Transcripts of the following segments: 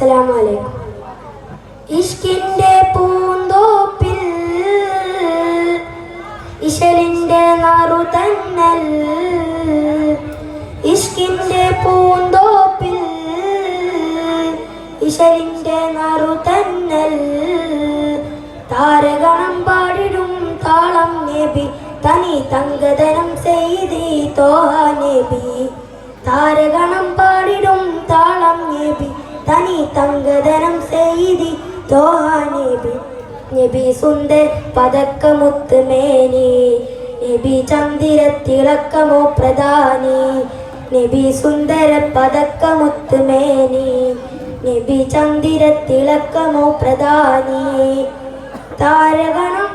അസ്സലാമലൈക്കും. ഇഷ്കിന്റെ പൂന്തോപ്പിൽ ഇശലിന്റെ നറുതന്നൽ ഇഷ്കിന്റെ പൂന്തോപ്പിൽ ഇശലിന്റെ നറുതന്നൽ താരകണം പാടിടും താളം നബി തനി തങ്കതരം ചെയ്തി തോഹ നബി. താരകണം പാടിടും നബി തനി തങ്കതരം ചെയ്തി തോഹ നബി സുന്ദർ പതക്കമുത്ത് മേനി. നബി ചന്ദിരത്തിളക്കമോ പ്രധാനി. നബി സുന്ദര പതക്കമുത്ത് മേനി. നബി ചന്ദിരത്തിളക്കമോ പ്രധാനി. താരകണം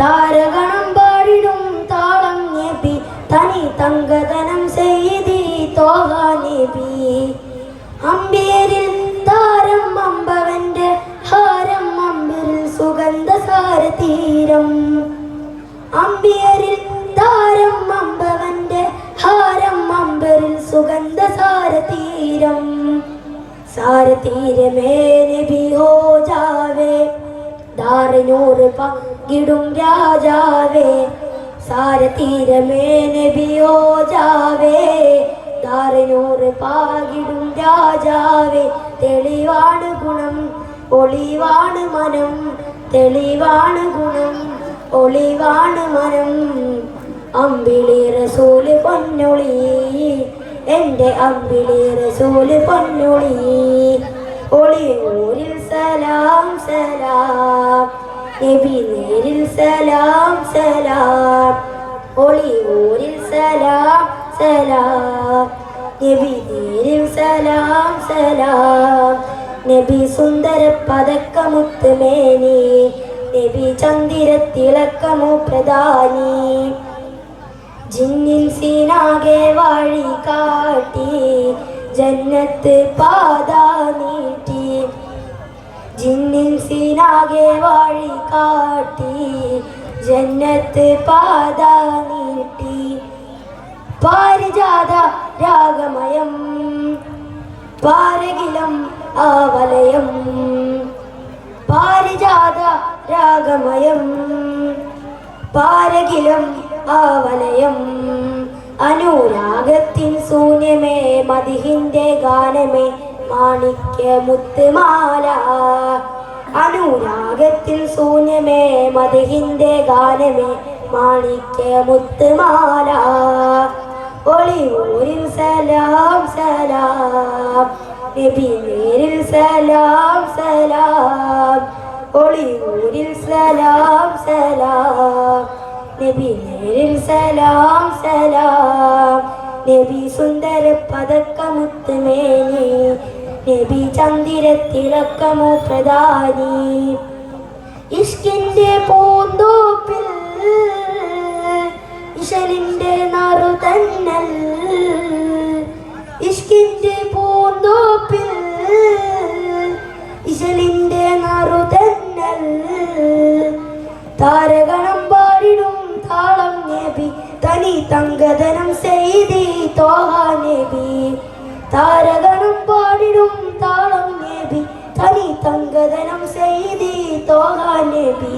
താരകണം പാടിടും താളം നബി. തനി തങ്കതനം സാരതീരം അമ്പിയരിൽ താരം അമ്പവന്റെ ഹാരം അമ്പരിൽ സുഗന്ധ സാരതീരം സാരതീരമേ നബി ഹോ ജാവേ ദാറിനൂറ് പങ്കിടും രാജാവേ. സാരതീരമേ നബിയോ ജാവേ ദാറിനൂറ് പാകിടും രാജാവേ. തെളിവാണ് ഗുണം ഒളിവാണ് മനം തെളിവാണ് ഗുണം ഒളിവാണ് മനം. അമ്പിളി റസൂൽ പൊന്നൊളി എന്റെ അമ്പിളി റസൂൽ പൊന്നൊളി. ഒളിയൂരിൽ സലാം സലാം. നബി നേരിൽ സലാം സലാം. ഒളിയൂരിൽ സലാം സലാം. നബി നേരിൽ സലാം സലാം. നബി സുന്ദര പതക്കമുത്ത് മേനി നബി ചന്ദിരത്തിളക്കമു പ്രധാനി ജിന്നിൻ സീനാകെ വഴി കാട്ടി ജന്നത്ത് പാത നീട്ടി. ജിന്നിൻ സീനാകെ വഴി കാട്ടി ജന്നത്ത് പാത നീട്ടി. പാരിജാത രാഗമയം പാരകിലം ആവലയം. പാരിജാത രാഗമയം. പാരകിലം ആവലയം. അനുരാഗത്തിൻ ശൂന്യമേ മതിഹിന്റെ ഗാനമേ മാണിക്യ മുത്തുമാല അനുരാഗത്തിൽ ശൂന്യമേ മതിഹിന്റെ ഗാനമേ മാണിക്യ മുത്തുമാല ഒളിയൂരിൻ സലാം സലാം. നബി നേരിൽ സലാം സലാം. ഒളിയൂരിൽ സലാം സലാം. നബി നേരിൽ സലാം സലാം. നബി സുന്ദര പതക്കമുത്തുമേനി നബി ചന്ദിരത്തിളക്കമോ പ്രധാനി ഇഷ്കിന്റെ പൂന്തോപ്പിൽ ഇശലിന്റെ നറു താരകണം പാടിടും താളം നബി തനി തങ്കതനം ചെയ്തി തോഹ നബി താരകണം പാടിടും താളം നബി തനി തങ്കതനം ചെയ്തി തോഹ നബി